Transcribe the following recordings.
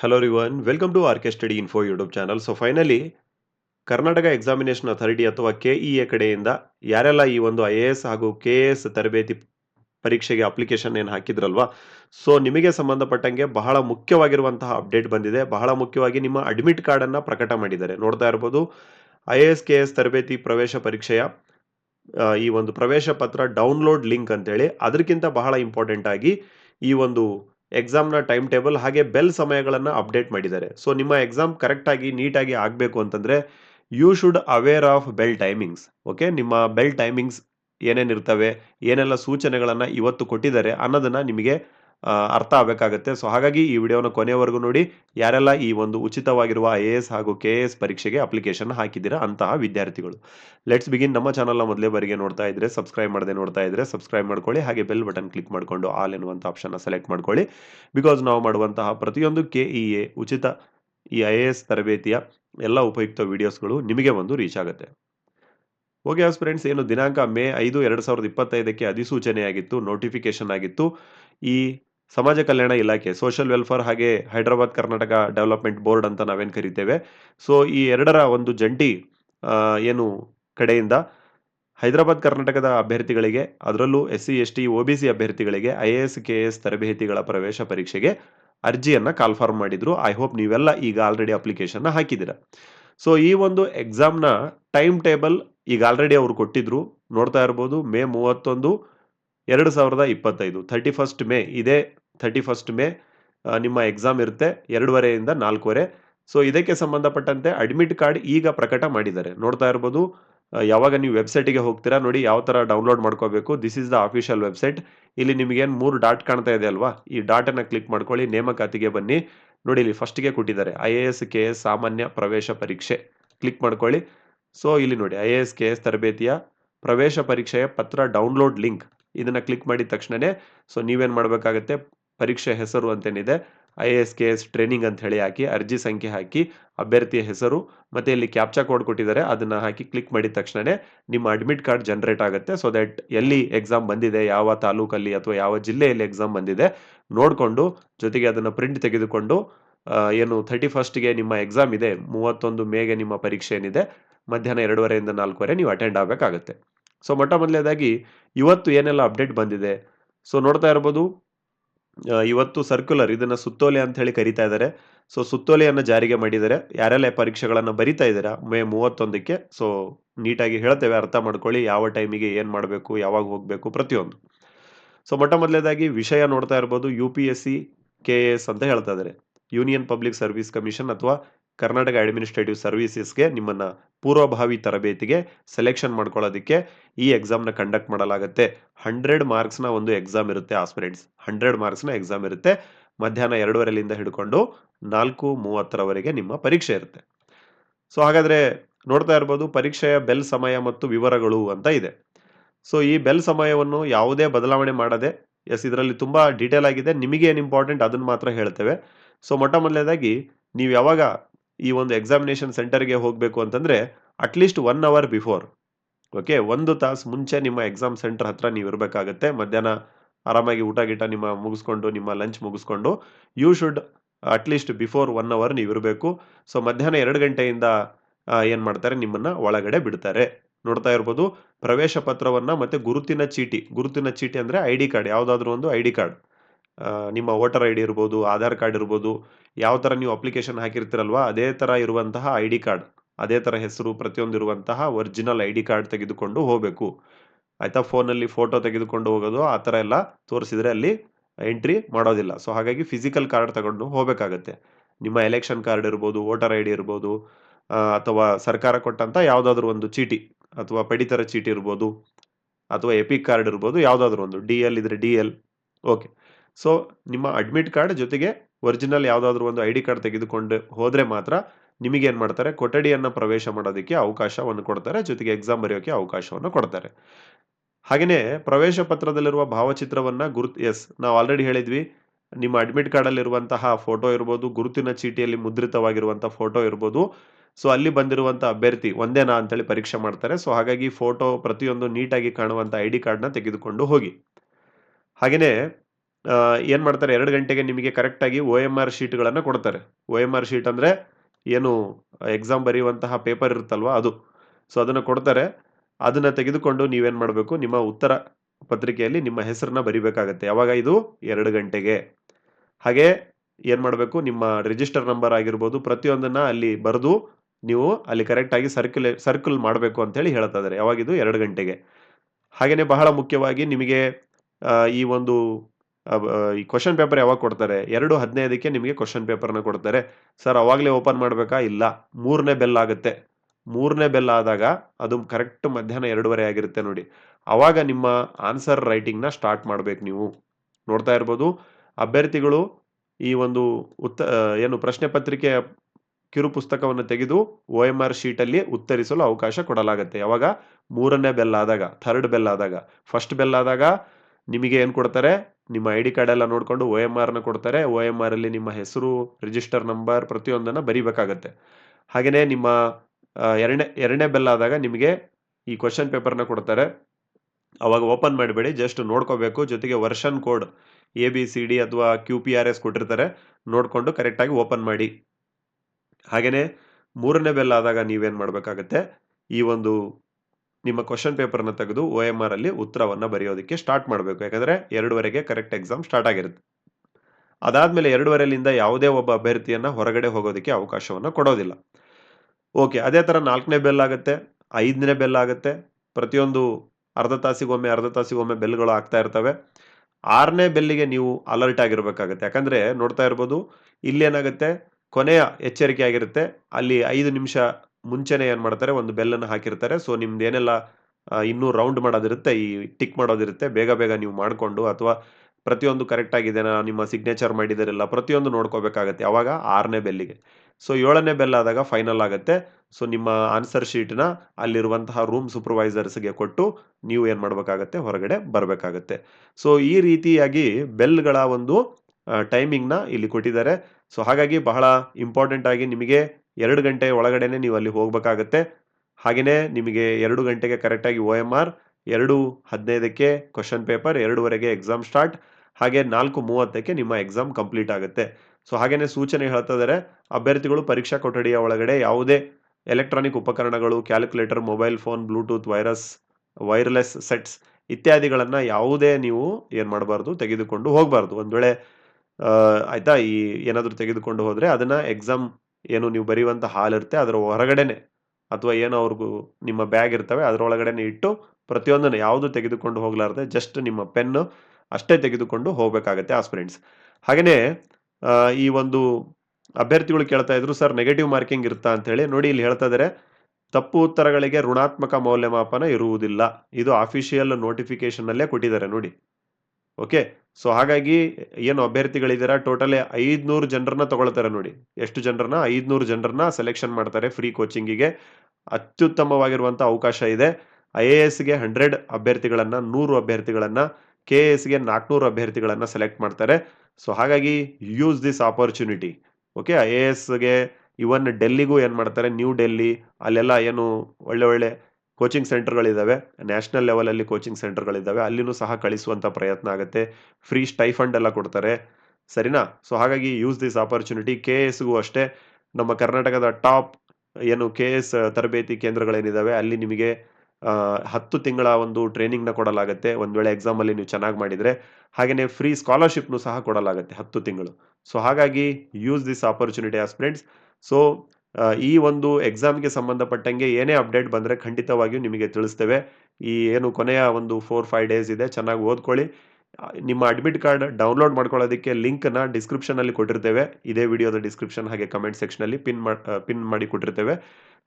Hello welcome to our RK study info YouTube channel so finally Karnataka examination authority ಅಥವಾ K E A ಕಡೆಯಿಂದ ಯಾರೆಲ್ಲ ಈ ಒಂದು I A S ಹಾಗೂ K A S ತರಬೇತಿ ಪರೀಕ್ಷೆಗೆ ಅಪ್ಲಿಕೇಶನ್ ಏನು ಹಾಕಿದ್ರಲ್ವಾ? ಸೊ ನಿಮಗೆ ಸಂಬಂಧಪಟ್ಟಂಗೆ ಬಹಳ ಮುಖ್ಯವಾಗಿರುವಂತಹ ಅಪ್ಡೇಟ್ ಬಂದಿದೆ. ಬಹಳ ಮುಖ್ಯವಾಗಿ ನಿಮ್ಮ ಅಡ್ಮಿಟ್ ಕಾರ್ಡನ್ನು ಪ್ರಕಟ ಮಾಡಿದ್ದಾರೆ. ನೋಡ್ತಾ ಇರ್ಬೋದು I A S K S ತರಬೇತಿ ಪ್ರವೇಶ ಪರೀಕ್ಷೆಯ ಈ ಒಂದು ಪ್ರವೇಶ ಪತ್ರ ಡೌನ್ಲೋಡ್ ಲಿಂಕ್ ಅಂತೇಳಿ, ಅದಕ್ಕಿಂತ ಬಹಳ ಇಂಪಾರ್ಟೆಂಟ್ ಆಗಿ ಈ ಒಂದು ಎಕ್ಸಾಮ್ನ ಟೈಮ್ ಟೇಬಲ್ ಹಾಗೆ ಬೆಲ್ ಸಮಯಗಳನ್ನು ಅಪ್ಡೇಟ್ ಮಾಡಿದ್ದಾರೆ. ಸೊ, ನಿಮ್ಮ ಎಕ್ಸಾಮ್ ಕರೆಕ್ಟಾಗಿ, ನೀಟಾಗಿ ಆಗಬೇಕು ಅಂತಂದರೆ you should aware of bell timings okay ನಿಮ್ಮ ಬೆಲ್ ಟೈಮಿಂಗ್ಸ್ ಏನೇನಿರ್ತವೆ, ಏನೆಲ್ಲ ಸೂಚನೆಗಳನ್ನು ಇವತ್ತು ಕೊಟ್ಟಿದ್ದಾರೆ ಅನ್ನೋದನ್ನು ನಿಮಗೆ ಅರ್ಥ ಆಗಬೇಕಾಗತ್ತೆ. ಸೊ ಹಾಗಾಗಿ ಈ ವಿಡಿಯೋನ ಕೊನೆಯವರೆಗೂ ನೋಡಿ. ಯಾರೆಲ್ಲ ಈ ಒಂದು ಉಚಿತವಾಗಿರುವ ಐ ಎಸ್ ಹಾಗೂ ಕೆ ಎಸ್ ಪರೀಕ್ಷೆಗೆ ಅಪ್ಲಿಕೇಶನ್ ಹಾಕಿದ್ದೀರಾ ಅಂತಹ ವಿದ್ಯಾರ್ಥಿಗಳು. ಲೆಟ್ಸ್ ಬಿಗಿನ್ ನಮ್ಮ ಚಾನಲ್ನ ಮೊದಲೇ ಬಾರಿಗೆ ನೋಡ್ತಾ ಇದ್ರೆ, ಸಬ್ಸ್ಕ್ರೈಬ್ ಮಾಡದೆ ನೋಡ್ತಾ ಇದ್ರೆ ಸಬ್ಸ್ಕ್ರೈಬ್ ಮಾಡ್ಕೊಳ್ಳಿ. ಹಾಗೆ ಬೆಲ್ ಬಟನ್ ಕ್ಲಿಕ್ ಮಾಡಿಕೊಂಡು ಆಲ್ ಎನ್ನುವಂಥ ಆಪ್ಷನ್ನ ಸೆಲೆಕ್ಟ್ ಮಾಡ್ಕೊಳ್ಳಿ. ಬಿಕಾಸ್ ನಾವು ಮಾಡುವಂತಹ ಪ್ರತಿಯೊಂದು ಕೆ ಇ ಎ, ಉಚಿತ ಈ ಐ ಎ ಎಸ್ ತರಬೇತಿಯ ಎಲ್ಲ ಉಪಯುಕ್ತ ವಿಡಿಯೋಸ್ಗಳು ನಿಮಗೆ ಒಂದು ರೀಚ್ ಆಗುತ್ತೆ. ಓಕೆ ಆಸ್ ಫ್ರೆಂಡ್ಸ್ ಏನು ದಿನಾಂಕ ಮೇ ಐದು, ಎರಡು ಸಾವಿರದ ಇಪ್ಪತ್ತೈದಕ್ಕೆ ಅಧಿಸೂಚನೆಯಾಗಿತ್ತು ನೋಟಿಫಿಕೇಶನ್ ಆಗಿತ್ತು. ಈ ಸಮಾಜ ಕಲ್ಯಾಣ ಇಲಾಖೆ ಸೋಷಿಯಲ್ ವೆಲ್ಫೇರ್ ಹಾಗೆ ಹೈದರಾಬಾದ್, ಕರ್ನಾಟಕ ಡೆವಲಪ್ಮೆಂಟ್ ಬೋರ್ಡ್ ಅಂತ ನಾವೇನು ಕರಿತೇವೆ. ಸೊ ಈ ಎರಡರ ಒಂದು ಜಂಟಿ ಏನು ಕಡೆಯಿಂದ ಹೈದರಾಬಾದ್, ಕರ್ನಾಟಕದ ಅಭ್ಯರ್ಥಿಗಳಿಗೆ, ಅದರಲ್ಲೂ S C S T O B C ಅಭ್ಯರ್ಥಿಗಳಿಗೆ, I A S, K S ತರಬೇತಿಗಳ ಪ್ರವೇಶ ಪರೀಕ್ಷೆಗೆ ಅರ್ಜಿಯನ್ನು ಕಾಲ್ಫಾರ್ಮ್ ಮಾಡಿದ್ರು. ಐ ಹೋಪ್ ನೀವೆಲ್ಲ ಈಗ ಆಲ್ರೆಡಿ ಅಪ್ಲಿಕೇಶನ್ನ ಹಾಕಿದ್ದೀರಾ. ಸೊ ಈ ಒಂದು ಎಕ್ಸಾಮ್ನ ಟೈಮ್ ಟೇಬಲ್ ಈಗ ಆಲ್ರೆಡಿ ಅವರು ಕೊಟ್ಟಿದ್ರು. ನೋಡ್ತಾ ಇರ್ಬೋದು, ಮೇ ಮೂವತ್ತೊಂದು ಎರಡು ಸಾವಿರದ ಇಪ್ಪತ್ತೈದು ಥರ್ಟಿ ಫಸ್ಟ್ ಮೇ ಇದೇ ಥರ್ಟಿ ಫಸ್ಟ್ ಮೇ ನಿಮ್ಮ ಎಕ್ಸಾಮ್ ಇರುತ್ತೆ ಎರಡೂವರೆಯಿಂದ ನಾಲ್ಕೂವರೆ. ಸೊ ಇದಕ್ಕೆ ಸಂಬಂಧಪಟ್ಟಂತೆ ಅಡ್ಮಿಟ್ ಕಾರ್ಡ್ ಈಗ ಪ್ರಕಟ ಮಾಡಿದ್ದಾರೆ. ನೋಡ್ತಾ ಇರ್ಬೋದು ಯಾವಾಗ ನೀವು ವೆಬ್ಸೈಟಿಗೆ ಹೋಗ್ತೀರಾ ನೋಡಿ ಯಾವ ಥರ ಡೌನ್ಲೋಡ್ ಮಾಡ್ಕೋಬೇಕು. This is the official website ಇಲ್ಲಿ ನಿಮಗೇನು ಮೂರು ಡಾಟ್ ಕಾಣ್ತಾ ಇದೆ ಅಲ್ವಾ? ಈ ಡಾಟನ್ನು ಕ್ಲಿಕ್ ಮಾಡ್ಕೊಳ್ಳಿ, ನೇಮಕಾತಿಗೆ ಬನ್ನಿ. ನೋಡಿ, ಇಲ್ಲಿ ಫಸ್ಟಿಗೆ ಕೊಟ್ಟಿದ್ದಾರೆ I A S K S ಸಾಮಾನ್ಯ ಪ್ರವೇಶ ಪರೀಕ್ಷೆ. ಕ್ಲಿಕ್ ಮಾಡ್ಕೊಳ್ಳಿ. ಸೊ ಇಲ್ಲಿ ನೋಡಿ I A S K S ತರಬೇತಿಯ ಪ್ರವೇಶ ಪರೀಕ್ಷೆಯ ಪತ್ರ ಡೌನ್ಲೋಡ್ ಲಿಂಕ್ ಇದನ್ನು ಕ್ಲಿಕ್ ಮಾಡಿದ ತಕ್ಷಣವೇ ಸೊ ನೀವೇನು ಮಾಡಬೇಕಾಗತ್ತೆ? ಪರೀಕ್ಷೆ ಹೆಸರು ಅಂತೇನಿದೆ I A S K S training ಅಂತ ಹೇಳಿ ಹಾಕಿ, ಅರ್ಜಿ ಸಂಖ್ಯೆ ಹಾಕಿ, ಅಭ್ಯರ್ಥಿಯ ಹೆಸರು, ಮತ್ತು ಇಲ್ಲಿ ಕ್ಯಾಪ್ಚಾ ಕೋಡ್ ಕೊಟ್ಟಿದ್ದಾರೆ, ಅದನ್ನು ಹಾಕಿ ಕ್ಲಿಕ್ ಮಾಡಿದ ತಕ್ಷಣವೇ ನಿಮ್ಮ ಅಡ್ಮಿಟ್ ಕಾರ್ಡ್ ಜನರೇಟ್ ಆಗುತ್ತೆ. ಸೊ ದ್ಯಾಟ್ ಎಲ್ಲಿ ಎಕ್ಸಾಮ್ ಬಂದಿದೆ, ಯಾವ ತಾಲೂಕಲ್ಲಿ ಅಥವಾ ಯಾವ ಜಿಲ್ಲೆಯಲ್ಲಿ ಎಕ್ಸಾಮ್ ಬಂದಿದೆ, ನೋಡಿಕೊಂಡು, ಜೊತೆಗೆ ಅದನ್ನು ಪ್ರಿಂಟ್ ತೆಗೆದುಕೊಂಡು ಏನು ಥರ್ಟಿ ಫಸ್ಟ್ಗೆ ನಿಮ್ಮ ಎಕ್ಸಾಮ್ ಇದೆ, ಮೂವತ್ತೊಂದು ಮೇಗೆ ನಿಮ್ಮ ಪರೀಕ್ಷೆ ಏನಿದೆ, ಮಧ್ಯಾಹ್ನ ಎರಡೂವರೆಯಿಂದ ನಾಲ್ಕೂವರೆ ನೀವು ಅಟೆಂಡ್ ಆಗಬೇಕಾಗುತ್ತೆ. ಸೊ ಮೊಟ್ಟ ಮೊದಲನೇದಾಗಿ ಇವತ್ತು ಏನೆಲ್ಲ ಅಪ್ಡೇಟ್ ಬಂದಿದೆ? ಸೊ ನೋಡ್ತಾ ಇರ್ಬೋದು ಇವತ್ತು ಸರ್ಕ್ಯುಲರ್ ಇದನ್ನು ಸುತ್ತೋಲೆ ಅಂತ ಹೇಳಿ ಕರಿತಾ ಇದ್ದಾರೆ. ಸೊ ಸುತ್ತೋಲೆಯನ್ನು ಜಾರಿಗೆ ಮಾಡಿದ್ದಾರೆ. ಯಾರೆಲ್ಲ ಪರೀಕ್ಷೆಗಳನ್ನು ಬರಿತಾ ಇದ್ದೀರಾ? ಮೇ ಮೂವತ್ತೊಂದಕ್ಕೆ. ಸೊ ನೀಟಾಗಿ ಹೇಳ್ತೇವೆ, ಅರ್ಥ ಮಾಡ್ಕೊಳ್ಳಿ, ಯಾವ ಟೈಮಿಗೆ ಏನು ಮಾಡಬೇಕು, ಯಾವಾಗ ಹೋಗಬೇಕು, ಪ್ರತಿಯೊಂದು. ಸೊ ಮೊಟ್ಟ ಮೊದಲನೇದಾಗಿ ವಿಷಯ ನೋಡ್ತಾ ಇರ್ಬೋದು U P S C K S ಅಂತ ಹೇಳ್ತಾ ಇದ್ದಾರೆ. ಯೂನಿಯನ್ ಪಬ್ಲಿಕ್ ಸರ್ವಿಸ್ ಕಮಿಷನ್ ಅಥವಾ ಕರ್ನಾಟಕ ಅಡ್ಮಿನಿಸ್ಟ್ರೇಟಿವ್ ಸರ್ವಿಸಸ್ಗೆ ನಿಮ್ಮನ್ನು ಪೂರ್ವಭಾವಿ ತರಬೇತಿಗೆ ಸೆಲೆಕ್ಷನ್ ಮಾಡ್ಕೊಳ್ಳೋದಕ್ಕೆ ಈ ಎಕ್ಸಾಮ್ನ ಕಂಡಕ್ಟ್ ಮಾಡಲಾಗುತ್ತೆ. ಹಂಡ್ರೆಡ್ ಮಾರ್ಕ್ಸ್ನ ಒಂದು ಎಕ್ಸಾಮ್ ಇರುತ್ತೆ ಆಸ್ಪಿರೆಂಟ್ಸ್ ಹಂಡ್ರೆಡ್ ಮಾರ್ಕ್ಸ್ನ ಎಕ್ಸಾಮ್ ಇರುತ್ತೆ. ಮಧ್ಯಾಹ್ನ ಎರಡೂವರೆಲಿಂದ ಹಿಡ್ಕೊಂಡು ನಾಲ್ಕು ಮೂವತ್ತರವರೆಗೆ ನಿಮ್ಮ ಪರೀಕ್ಷೆ ಇರುತ್ತೆ. ಸೊ ಹಾಗಾದರೆ ನೋಡ್ತಾ ಇರ್ಬೋದು ಪರೀಕ್ಷೆಯ ಬೆಲ್ ಸಮಯ ಮತ್ತು ವಿವರಗಳು ಅಂತ ಇದೆ. ಸೊ ಈ ಬೆಲ್ ಸಮಯವನ್ನು ಯಾವುದೇ ಬದಲಾವಣೆ ಮಾಡದೆ ಎಸ್ ಇದರಲ್ಲಿ ತುಂಬ ಡೀಟೇಲ್ ಆಗಿದೆ, ನಿಮಗೆ ಏನು ಇಂಪಾರ್ಟೆಂಟ್ ಅದನ್ನು ಮಾತ್ರ ಹೇಳ್ತೇವೆ. ಸೊ ಮೊಟ್ಟ ಮೊದಲನೇದಾಗಿ, ನೀವು ಯಾವಾಗ ಈ ಒಂದು ಎಕ್ಸಾಮಿನೇಷನ್ ಸೆಂಟರ್ಗೆ ಹೋಗಬೇಕು ಅಂತಂದರೆ at least one hour before okay ಒಂದು ತಾಸು ಮುಂಚೆ ನಿಮ್ಮ ಎಕ್ಸಾಮ್ ಸೆಂಟರ್ ಹತ್ರ ನೀವು ಇರಬೇಕಾಗತ್ತೆ. ಮಧ್ಯಾಹ್ನ ಆರಾಮಾಗಿ ಊಟ ಗೀಟ ನಿಮ್ಮ ಮುಗಿಸ್ಕೊಂಡು, ನಿಮ್ಮ ಲಂಚ್ ಮುಗಿಸ್ಕೊಂಡು you should at least before one hour ನೀವು ಇರಬೇಕು. ಸೊ ಮಧ್ಯಾಹ್ನ ಎರಡು ಗಂಟೆಯಿಂದ ಏನು ಮಾಡ್ತಾರೆ? ನಿಮ್ಮನ್ನು ಒಳಗಡೆ ಬಿಡ್ತಾರೆ. ನೋಡ್ತಾ ಇರ್ಬೋದು, ಪ್ರವೇಶ ಪತ್ರವನ್ನು ಮತ್ತು ಗುರುತಿನ ಚೀಟಿ ಗುರುತಿನ ಚೀಟಿ ಅಂದರೆ ಐ ಕಾರ್ಡ್ ಯಾವುದಾದ್ರೂ ಒಂದು ಐ ಡಿ ಕಾರ್ಡ್ ನಿಮ್ಮ ವೋಟರ್ ಐ ಡಿ ಇರ್ಬೋದು, ಆಧಾರ್ ಕಾರ್ಡ್ ಇರ್ಬೋದು, ಯಾವ ಥರ ನೀವು ಅಪ್ಲಿಕೇಶನ್ ಹಾಕಿರ್ತೀರಲ್ವ, ಅದೇ ಥರ ಇರುವಂತಹ ಐ ಡಿ ಕಾರ್ಡ್, ಅದೇ ಥರ ಹೆಸರು ಪ್ರತಿಯೊಂದು ಇರುವಂತಹ ಒರಿಜಿನಲ್ ಐ ಡಿ ಕಾರ್ಡ್ ತೆಗೆದುಕೊಂಡು ಹೋಗಬೇಕು. ಆಯಿತಾ, ಫೋನಲ್ಲಿ ಫೋಟೋ ತೆಗೆದುಕೊಂಡು ಹೋಗೋದು, ಆ ಥರ ಎಲ್ಲ ತೋರಿಸಿದ್ರೆ ಅಲ್ಲಿ ಎಂಟ್ರಿ ಮಾಡೋದಿಲ್ಲ. ಸೊ, ಹಾಗಾಗಿ ಫಿಸಿಕಲ್ ಕಾರ್ಡ್ ತಗೊಂಡು ಹೋಗಬೇಕಾಗತ್ತೆ. ನಿಮ್ಮ ಎಲೆಕ್ಷನ್ ಕಾರ್ಡ್ ಇರ್ಬೋದು, ವೋಟರ್ ಐ ಡಿ ಇರ್ಬೋದು ಅಥವಾ ಸರ್ಕಾರ ಕೊಟ್ಟಂಥ ಯಾವುದಾದ್ರೂ ಒಂದು ಚೀಟಿ ಅಥವಾ ಪಡಿತರ ಚೀಟಿ ಇರ್ಬೋದು, ಅಥವಾ ಎಪಿಕ್ ಕಾರ್ಡ್ ಇರ್ಬೋದು, ಯಾವುದಾದ್ರೂ ಒಂದು, ಡಿ ಎಲ್ ಇದ್ರೆ ಡಿ ಎಲ್, ಓಕೆ. ಸೊ, ನಿಮ್ಮ ಅಡ್ಮಿಟ್ ಕಾರ್ಡ್ ಜೊತೆಗೆ ಒರಿಜಿನಲ್ ಯಾವುದಾದ್ರೂ ಒಂದು ಐ ಕಾರ್ಡ್ ತೆಗೆದುಕೊಂಡು ಹೋದರೆ ಮಾತ್ರ ನಿಮಗೆ ಏನು ಮಾಡ್ತಾರೆ? ಕೊಠಡಿಯನ್ನು ಪ್ರವೇಶ ಮಾಡೋದಕ್ಕೆ ಅವಕಾಶವನ್ನು ಕೊಡ್ತಾರೆ, ಜೊತೆಗೆ ಎಕ್ಸಾಮ್ ಬರೆಯೋಕ್ಕೆ ಅವಕಾಶವನ್ನು ಕೊಡ್ತಾರೆ. ಹಾಗೆಯೇ ಪ್ರವೇಶ ಪತ್ರದಲ್ಲಿರುವ ಭಾವಚಿತ್ರವನ್ನು ಗುರುತು ಎಸ್ ನಾವು ಆಲ್ರೆಡಿ ಹೇಳಿದ್ವಿ. ನಿಮ್ಮ ಅಡ್ಮಿಟ್ ಕಾರ್ಡಲ್ಲಿರುವಂತಹ ಫೋಟೋ ಇರ್ಬೋದು, ಗುರುತಿನ ಚೀಟಿಯಲ್ಲಿ ಮುದ್ರಿತವಾಗಿರುವಂಥ ಫೋಟೋ ಇರ್ಬೋದು. ಸೊ, ಅಲ್ಲಿ ಬಂದಿರುವಂಥ ಅಭ್ಯರ್ಥಿ ಒಂದೇನಾ ಅಂತೇಳಿ ಪರೀಕ್ಷೆ ಮಾಡ್ತಾರೆ. ಸೊ, ಹಾಗಾಗಿ ಫೋಟೋ ಪ್ರತಿಯೊಂದು ನೀಟಾಗಿ ಕಾಣುವಂಥ ಐ ಡಿ ಕಾರ್ಡ್ನ ತೆಗೆದುಕೊಂಡು ಹೋಗಿ. ಹಾಗೆಯೇ ಏನು ಮಾಡ್ತಾರೆ? ಎರಡು ಗಂಟೆಗೆ ನಿಮಗೆ ಕರೆಕ್ಟಾಗಿ ಒ ಎಂ ಆರ್ ಶೀಟ್ಗಳನ್ನು ಕೊಡ್ತಾರೆ. ಒ ಎಂ ಆರ್ ಶೀಟ್ ಅಂದರೆ ಏನು ಎಕ್ಸಾಮ್ ಬರೆಯುವಂತಹ ಪೇಪರ್ ಇರುತ್ತಲ್ವ ಅದು. ಸೊ ಅದನ್ನು ಕೊಡ್ತಾರೆ. ಅದನ್ನು ತೆಗೆದುಕೊಂಡು ನೀವೇನು ಮಾಡಬೇಕು? ನಿಮ್ಮ ಉತ್ತರ ಪತ್ರಿಕೆಯಲ್ಲಿ ನಿಮ್ಮ ಹೆಸರನ್ನ ಬರಿಬೇಕಾಗತ್ತೆ. ಯಾವಾಗ ಇದು? ಎರಡು ಗಂಟೆಗೆ. ಹಾಗೆ ಏನು ಮಾಡಬೇಕು? ನಿಮ್ಮ ರಿಜಿಸ್ಟರ್ ನಂಬರ್ ಆಗಿರ್ಬೋದು, ಪ್ರತಿಯೊಂದನ್ನು ಅಲ್ಲಿ ಬರೆದು ನೀವು ಅಲ್ಲಿ ಕರೆಕ್ಟಾಗಿ ಸರ್ಕ್ಯುಲೇ ಸರ್ಕಲ್ ಮಾಡಬೇಕು ಅಂತೇಳಿ ಹೇಳ್ತಾ ಇದ್ದಾರೆ ಯಾವಾಗಿದು ಎರಡು ಗಂಟೆಗೆ. ಹಾಗೆಯೇ ಬಹಳ ಮುಖ್ಯವಾಗಿ ನಿಮಗೆ ಈ ಒಂದು ಈ ಕ್ವಶನ್ ಪೇಪರ್ ಯಾವಾಗ ಕೊಡ್ತಾರೆ? ಎರಡು ಹದಿನೈದಕ್ಕೆ ನಿಮಗೆ ಕ್ವಶನ್ ಪೇಪರ್ನ ಕೊಡ್ತಾರೆ. ಸರ್ ಅವಾಗಲೇ ಓಪನ್ ಮಾಡಬೇಕಾ? ಇಲ್ಲ. ಮೂರನೇ ಬೆಲ್ ಆಗುತ್ತೆ. ಮೂರನೇ ಬೆಲ್ ಆದಾಗ ಅದು ಕರೆಕ್ಟ್ ಮಧ್ಯಾಹ್ನ ಎರಡೂವರೆ ಆಗಿರುತ್ತೆ ನೋಡಿ. ಅವಾಗ ನಿಮ್ಮ ಆನ್ಸರ್ ರೈಟಿಂಗ್ನ ಸ್ಟಾರ್ಟ್ ಮಾಡಬೇಕು ನೀವು. ನೋಡ್ತಾ ಇರ್ಬೋದು. ಅಭ್ಯರ್ಥಿಗಳು ಈ ಒಂದು ಉತ್ತ ಏನು ಪ್ರಶ್ನೆ ಪತ್ರಿಕೆಯ ಕಿರು ಪುಸ್ತಕವನ್ನು ತೆಗೆದು ಓ ಎಂ ಆರ್ ಶೀಟಲ್ಲಿ ಉತ್ತರಿಸಲು ಅವಕಾಶ ಕೊಡಲಾಗುತ್ತೆ. ಯಾವಾಗ ಮೂರನೇ ಬೆಲ್ ಆದಾಗ ಥರ್ಡ್ ಬೆಲ್ ಆದಾಗ ಫಸ್ಟ್ ಬೆಲ್ ಆದಾಗ ನಿಮಗೆ ಏನು ಕೊಡ್ತಾರೆ? ನಿಮ್ಮ ಐ ಡಿ ಕಾರ್ಡ್ ಎಲ್ಲ ನೋಡಿಕೊಂಡು ಒ ಎಂ ಆರ್ನ ಕೊಡ್ತಾರೆ. ಒ ಎಂ ಆರ್ ಅಲ್ಲಿ ನಿಮ್ಮ ಹೆಸರು ರಿಜಿಸ್ಟರ್ ನಂಬರ್ ಪ್ರತಿಯೊಂದನ್ನು ಬರಿಬೇಕಾಗತ್ತೆ. ಹಾಗೆಯೇ ನಿಮ್ಮ ಎರಡನೇ ಎರಡನೇ ಬೆಲ್ ಆದಾಗ ನಿಮಗೆ ಈ ಕ್ವಶನ್ ಪೇಪರ್ನ ಕೊಡ್ತಾರೆ. ಅವಾಗ ಓಪನ್ ಮಾಡಬೇಡಿ. ಜಸ್ಟ್ ನೋಡ್ಕೋಬೇಕು. ಜೊತೆಗೆ version code A B C D ಅಥವಾ ಕ್ಯೂ ಪಿ ಆರ್ ಎಸ್ ಕೊಟ್ಟಿರ್ತಾರೆ. ನೋಡಿಕೊಂಡು ಕರೆಕ್ಟಾಗಿ ಓಪನ್ ಮಾಡಿ. ಹಾಗೆಯೇ ಮೂರನೇ ಬೆಲ್ ಆದಾಗ ನೀವೇನು ಮಾಡಬೇಕಾಗತ್ತೆ? ಈ ಒಂದು ನಿಮ್ಮ ಕ್ವಶನ್ ಪೇಪರ್ನ ತೆಗೆದು ಒ ಎಂ ಆರ್ ಅಲ್ಲಿ ಉತ್ತರವನ್ನು ಬರೆಯೋದಕ್ಕೆ ಸ್ಟಾರ್ಟ್ ಮಾಡಬೇಕು. ಯಾಕಂದರೆ ಎರಡುವರೆಗೆ ಕರೆಕ್ಟ್ ಎಕ್ಸಾಮ್ ಸ್ಟಾರ್ಟ್ ಆಗಿರುತ್ತೆ. ಅದಾದಮೇಲೆ ಎರಡೂವರೆಲಿಂದ ಯಾವುದೇ ಒಬ್ಬ ಅಭ್ಯರ್ಥಿಯನ್ನು ಹೊರಗಡೆ ಹೋಗೋದಕ್ಕೆ ಅವಕಾಶವನ್ನು ಕೊಡೋದಿಲ್ಲ. ಓಕೆ ಅದೇ ಥರ ನಾಲ್ಕನೇ ಬೆಲ್ ಆಗುತ್ತೆ, ಐದನೇ ಬೆಲ್ ಆಗುತ್ತೆ, ಪ್ರತಿಯೊಂದು ಅರ್ಧ ತಾಸಿಗೊಮ್ಮೆ ಅರ್ಧ ತಾಸಿಗೊಮ್ಮೆ ಬೆಲ್ಗಳು ಆಗ್ತಾ ಇರ್ತವೆ. ಆರನೇ ಬೆಲ್ಲಿಗೆ ನೀವು ಅಲರ್ಟ್ ಆಗಿರಬೇಕಾಗುತ್ತೆ. ಯಾಕಂದರೆ ನೋಡ್ತಾ ಇರ್ಬೋದು ಇಲ್ಲೇನಾಗುತ್ತೆ ಕೊನೆಯ ಎಚ್ಚರಿಕೆ ಆಗಿರುತ್ತೆ, ಅಲ್ಲಿ ಐದು ನಿಮಿಷ ಮುಂಚೆನೇ ಏನು ಮಾಡ್ತಾರೆ, ಒಂದು ಬೆಲ್ಲನ್ನು ಹಾಕಿರ್ತಾರೆ. ಸೊ ನಿಮ್ದು ಏನೆಲ್ಲ ಇನ್ನೂ ರೌಂಡ್ ಮಾಡೋದಿರುತ್ತೆ, ಈ ಟಿಕ್ ಮಾಡೋದಿರುತ್ತೆ, ಬೇಗ ಬೇಗ ನೀವು ಮಾಡಿಕೊಂಡು ಅಥವಾ ಪ್ರತಿಯೊಂದು ಕರೆಕ್ಟ್ ಆಗಿದೆನಾ ನಿಮ್ಮ ಸಿಗ್ನೇಚರ್ ಮಾಡಿದಿರಲ್ಲ ಪ್ರತಿಯೊಂದು ನೋಡ್ಕೋಬೇಕಾಗತ್ತೆ ಯಾವಾಗ ಆರನೇ ಬೆಲ್ಲಿಗೆ. ಸೊ ಏಳನೇ ಬೆಲ್ ಆದಾಗ ಫೈನಲ್ ಆಗುತ್ತೆ. ಸೊ ನಿಮ್ಮ ಆನ್ಸರ್ ಶೀಟ್ನ ಅಲ್ಲಿರುವಂತಹ ರೂಮ್ ಸೂಪರ್ವೈಸರ್ಸ್ಗೆ ಕೊಟ್ಟು ನೀವು ಏನು ಮಾಡಬೇಕಾಗತ್ತೆ, ಹೊರಗಡೆ ಬರಬೇಕಾಗತ್ತೆ. ಸೊ ಈ ರೀತಿಯಾಗಿ ಬೆಲ್ಗಳ ಒಂದು ಟೈಮಿಂಗ್ನ ಇಲ್ಲಿ ಕೊಟ್ಟಿದ್ದಾರೆ. ಸೊ ಹಾಗಾಗಿ ಬಹಳ ಇಂಪಾರ್ಟೆಂಟ್ ಆಗಿ ನಿಮಗೆ ಎರಡು ಗಂಟೆ ಒಳಗಡೆನೆ ನೀವು ಅಲ್ಲಿ ಹೋಗಬೇಕಾಗತ್ತೆ. ಹಾಗೆಯೇ ನಿಮಗೆ ಎರಡು ಗಂಟೆಗೆ ಕರೆಕ್ಟಾಗಿ ಒ ಎಂ ಆರ್, ಎರಡು ಹದಿನೈದಕ್ಕೆ ಕ್ವಶನ್ ಪೇಪರ್, ಎರಡೂವರೆಗೆ ಎಕ್ಸಾಮ್ ಸ್ಟಾರ್ಟ್, ಹಾಗೆ ನಾಲ್ಕು ಮೂವತ್ತಕ್ಕೆ ನಿಮ್ಮ ಎಕ್ಸಾಮ್ ಕಂಪ್ಲೀಟ್ ಆಗುತ್ತೆ. ಸೊ ಹಾಗೆಯೇ ಸೂಚನೆ ಹೇಳ್ತಾ ಇದ್ದಾರೆ. ಅಭ್ಯರ್ಥಿಗಳು ಪರೀಕ್ಷಾ ಕೊಠಡಿಯ ಒಳಗಡೆ ಯಾವುದೇ ಎಲೆಕ್ಟ್ರಾನಿಕ್ ಉಪಕರಣಗಳು, calculator, mobile phone, bluetooth, virus, wireless sets ಇತ್ಯಾದಿಗಳನ್ನು ಯಾವುದೇ ನೀವು ಏನು ಮಾಡಬಾರ್ದು, ತೆಗೆದುಕೊಂಡು ಹೋಗಬಾರ್ದು. ಒಂದು ವೇಳೆ ಆಯಿತಾ, ಈ ಏನಾದರೂ ತೆಗೆದುಕೊಂಡು ಹೋದರೆ ಅದನ್ನು ಎಕ್ಸಾಮ್ ಏನು ನೀವು ಬರೆಯುವಂಥ ಹಾಲ್ ಇರುತ್ತೆ ಅದರ ಹೊರಗಡೆನೆ ಅಥವಾ ಏನೋ ಅವ್ರಿಗೂ ನಿಮ್ಮ ಬ್ಯಾಗ್ ಇರ್ತವೆ, ಅದರೊಳಗಡೆನೆ ಇಟ್ಟು ಪ್ರತಿಯೊಂದನ್ನು ಯಾವುದು ತೆಗೆದುಕೊಂಡು ಹೋಗಲಾರ್ದೆ ಜಸ್ಟ್ ನಿಮ್ಮ ಪೆನ್ನು ಅಷ್ಟೇ ತೆಗೆದುಕೊಂಡು ಹೋಗಬೇಕಾಗತ್ತೆ ಆಸ್ಪಿರೆಂಟ್ಸ್ ಹಾಗೆಯೇ ಈ ಒಂದು ಅಭ್ಯರ್ಥಿಗಳು ಕೇಳ್ತಾ ಇದ್ರು, ಸರ್ ನೆಗೆಟಿವ್ ಮಾರ್ಕಿಂಗ್ ಇರುತ್ತಾ? ಅಂತ ಹೇಳಿ ನೋಡಿ, ಇಲ್ಲಿ ಹೇಳ್ತಾ ಇದ್ದಾರೆ ತಪ್ಪು ಉತ್ತರಗಳಿಗೆ ಋಣಾತ್ಮಕ ಮೌಲ್ಯಮಾಪನ ಇರುವುದಿಲ್ಲ. ಇದು ಅಫಿಷಿಯಲ್ ನೋಟಿಫಿಕೇಶನ್ನಲ್ಲೇ ಕೊಟ್ಟಿದ್ದಾರೆ. ನೋಡಿ. ಓಕೆ ಸೊ ಹಾಗಾಗಿ ಏನು ಅಭ್ಯರ್ಥಿಗಳಿದ್ದೀರಾ? ಟೋಟಲಿ ಐದುನೂರು ಜನರನ್ನ ತಗೊಳ್ತಾರೆ ನೋಡಿ. ಎಷ್ಟು ಜನರನ್ನ? ಐದುನೂರು ಜನರನ್ನ ಸೆಲೆಕ್ಷನ್ ಮಾಡ್ತಾರೆ ಫ್ರೀ ಕೋಚಿಂಗಿಗೆ ಅತ್ಯುತ್ತಮವಾಗಿರುವಂಥ ಅವಕಾಶ ಇದೆ. ಐ ಎ ಎಸ್ಗೆ ಹಂಡ್ರೆಡ್ ಅಭ್ಯರ್ಥಿಗಳನ್ನು, ನೂರು ಅಭ್ಯರ್ಥಿಗಳನ್ನು ಕೆ ಎ ಎಸ್ಗೆ ನಾಲ್ಕುನೂರು ಅಭ್ಯರ್ಥಿಗಳನ್ನು ಸೆಲೆಕ್ಟ್ ಮಾಡ್ತಾರೆ. ಸೊ ಹಾಗಾಗಿ use this opportunity okay I A ಎಸ್ಗೆ ಇವನ್ ಡೆಲ್ಲಿಗೂ ಏನು ಮಾಡ್ತಾರೆ? ನ್ಯೂ ಡೆಲ್ಲಿ ಅಲ್ಲೆಲ್ಲ ಏನು ಒಳ್ಳೆ ಒಳ್ಳೆ ಕೋಚಿಂಗ್ ಸೆಂಟರ್ಗಳಿದ್ದಾವೆ ನ್ಯಾಷನಲ್ ಲೆವೆಲಲ್ಲಿ ಕೋಚಿಂಗ್ ಸೆಂಟರ್ಗಳಿದ್ದಾವೆ ಅಲ್ಲಿನೂ ಸಹ ಕಳಿಸುವಂಥ ಪ್ರಯತ್ನ ಆಗುತ್ತೆ. ಫ್ರೀ ಸ್ಟೈಫಂಡ್ ಎಲ್ಲ ಕೊಡ್ತಾರೆ. ಸರಿನಾ? ಸೊ ಹಾಗಾಗಿ ಯೂಸ್ ದಿಸ್ ಆಪರ್ಚುನಿಟಿ ಕೆ ಎಸ್ಗೂ ಅಷ್ಟೇ. ನಮ್ಮ ಕರ್ನಾಟಕದ ಟಾಪ್ ಏನು ಕೆ ಎಸ್ ತರಬೇತಿ ಕೇಂದ್ರಗಳೇನಿದ್ದಾವೆ ಅಲ್ಲಿ ನಿಮಗೆ ಹತ್ತು ತಿಂಗಳ ಒಂದು ಟ್ರೈನಿಂಗ್ನ ಕೊಡಲಾಗುತ್ತೆ. ಒಂದು ವೇಳೆ ಎಕ್ಸಾಮಲ್ಲಿ ನೀವು ಚೆನ್ನಾಗಿ ಮಾಡಿದರೆ. ಹಾಗೆಯೇ ಫ್ರೀ ಸ್ಕಾಲರ್ಶಿಪ್ನು ಸಹ ಕೊಡಲಾಗುತ್ತೆ ಹತ್ತು ತಿಂಗಳು. ಸೊ ಹಾಗಾಗಿ use this opportunity friends so ಈ ಒಂದು ಎಕ್ಸಾಮ್ಗೆ ಸಂಬಂಧಪಟ್ಟಂಗೆ ಏನೇ ಅಪ್ಡೇಟ್ ಬಂದರೆ ಖಂಡಿತವಾಗಿಯೂ ನಿಮಗೆ ತಿಳಿಸ್ತೇವೆ. ಈ ಏನು ಕೊನೆಯ ಒಂದು ಫೋರ್ ಫೈವ್ ಡೇಸ್ ಇದೆ, ಚೆನ್ನಾಗಿ ಓದ್ಕೊಳ್ಳಿ. ನಿಮ್ಮ ಅಡ್ಮಿಟ್ ಕಾರ್ಡ್ ಡೌನ್ಲೋಡ್ ಮಾಡ್ಕೊಳ್ಳೋದಕ್ಕೆ ಲಿಂಕ್ನ ಡಿಸ್ಕ್ರಿಪ್ಷನಲ್ಲಿ ಕೊಟ್ಟಿರ್ತೇವೆ. ಇದೇ ವಿಡಿಯೋದ ಡಿಸ್ಕ್ರಿಪ್ಷನ್ ಹಾಗೆ ಕಮೆಂಟ್ ಸೆಕ್ಷನಲ್ಲಿ ಪಿನ್ ಪಿನ್ ಮಾಡಿ ಕೊಟ್ಟಿರ್ತೇವೆ.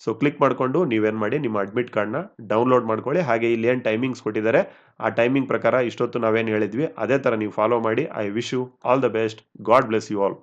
ಸೊ ಕ್ಲಿಕ್ ಮಾಡಿಕೊಂಡು ನೀವೇನು ಮಾಡಿ ನಿಮ್ಮ ಅಡ್ಮಿಟ್ ಕಾರ್ಡ್ನ ಡೌನ್ಲೋಡ್ ಮಾಡ್ಕೊಳ್ಳಿ. ಹಾಗೆ ಇಲ್ಲಿ ಏನು ಟೈಮಿಂಗ್ಸ್ ಕೊಟ್ಟಿದ್ದಾರೆ, ಆ ಟೈಮಿಂಗ್ ಪ್ರಕಾರ ಇಷ್ಟೊತ್ತು ನಾವೇನು ಹೇಳಿದ್ವಿ, ಅದೇ ಥರ ನೀವು ಫಾಲೋ ಮಾಡಿ. I wish you all the best god bless you all